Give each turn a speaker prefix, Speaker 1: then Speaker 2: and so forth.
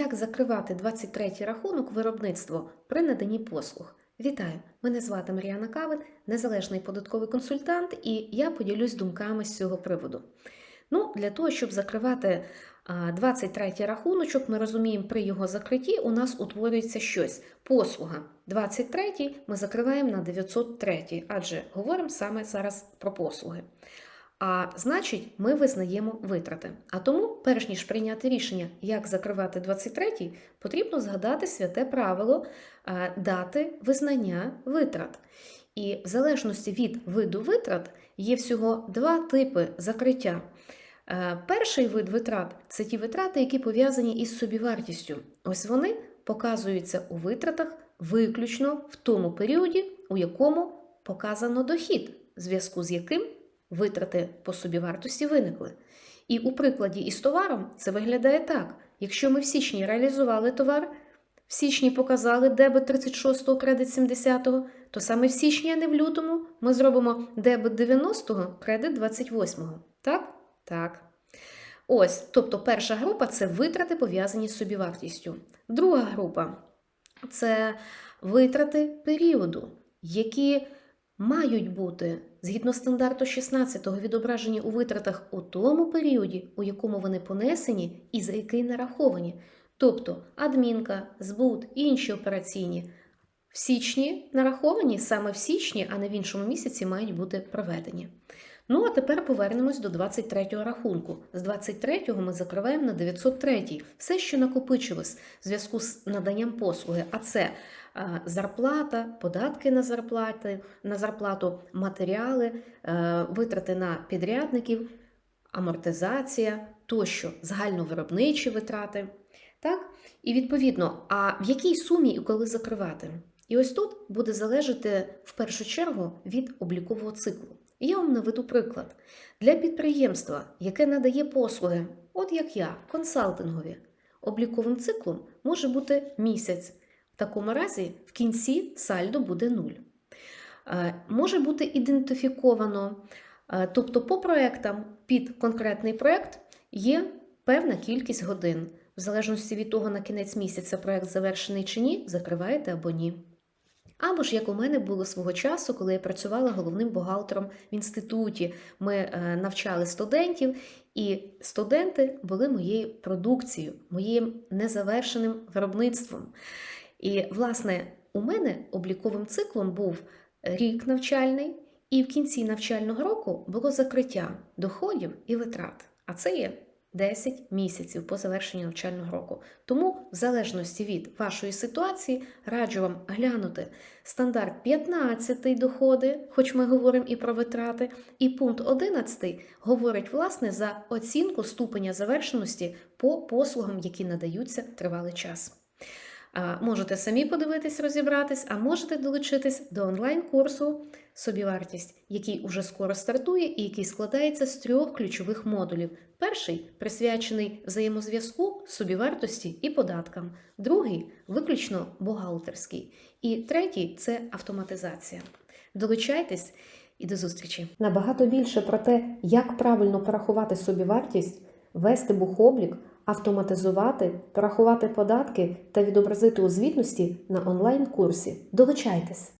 Speaker 1: як закривати 23 рахунок виробництво при наданні послуг. Вітаю! Мене звати Мар'яна Кавин, незалежний податковий консультант, і я поділюсь думками з цього приводу. Ну, для того, щоб закривати а, 23 рахуночок, ми розуміємо, при його закритті у нас утворюється щось. Послуга 23-й ми закриваємо на 903-й, адже говоримо саме зараз про послуги. А значить, ми визнаємо витрати. А тому, перш ніж прийняти рішення, як закривати 23-й, потрібно згадати святе правило е, дати визнання витрат. І в залежності від виду витрат є всього два типи закриття. Е, Перший вид витрат це ті витрати, які пов'язані із собівартістю. Ось вони показуються у витратах виключно в тому періоді, у якому показано дохід, в зв'язку з яким витрати по собівартості виникли. І у прикладі із товаром це виглядає так: якщо ми в січні реалізували товар, в січні показали дебет 36-го, кредит 70-го, то саме в січні, а не в лютому, ми зробимо дебет 90-го, кредит 28-го. Так? Так. Ось, тобто перша група це витрати, пов'язані з собівартістю. Друга група це витрати періоду, які мають бути згідно стандарту 16-го відображені у витратах у тому періоді, у якому вони понесені і за який нараховані. Тобто адмінка, збут і інші операційні в січні нараховані саме в січні, а не в іншому місяці мають бути проведені. Ну, а тепер повернемось до 23-го рахунку. З 23-го ми закриваємо на 903-й. Все, що накопичилось в зв'язку з наданням послуги, а це зарплата, податки на зарплати, на зарплату, матеріали, е, витрати на підрядників, амортизація тощо, загальновиробничі витрати. Так? І відповідно, а в якій сумі і коли закривати? І ось тут буде залежати в першу чергу від облікового циклу. Я вам наведу приклад. Для підприємства, яке надає послуги, от як я, консалтингові, обліковим циклом може бути місяць. В такому разі в кінці сальдо буде нуль. Е, Може бути ідентифіковано, е, тобто по проектам під конкретний проект є певна кількість годин. В залежності від того, на кінець місяця проект завершений чи ні, закриваєте або ні. Або ж як у мене було свого часу, коли я працювала головним бухгалтером в інституті, ми е, навчали студентів, і студенти були моєю продукцією, моїм незавершеним виробництвом. І, власне, у мене обліковим циклом був рік навчальний, і в кінці навчального року було закриття доходів і витрат. А це є 10 місяців по завершенню навчального року. Тому, в залежності від вашої ситуації, раджу вам глянути стандарт 15 доходи, хоч ми говоримо і про витрати, і пункт 11 говорить власне за оцінку ступеня завершеності по послугам, які надаються тривалий час. Можете самі подивитись, розібратись, а можете долучитись до онлайн-курсу Собівартість, який уже скоро стартує і який складається з трьох ключових модулів. Перший присвячений взаємозв'язку, собівартості і податкам, другий виключно бухгалтерський. І третій це автоматизація. Долучайтесь і до зустрічі! Набагато більше про те, як правильно порахувати собівартість, вести бухоблік, автоматизувати, порахувати податки та відобразити у звітності на онлайн-курсі. Долучайтесь!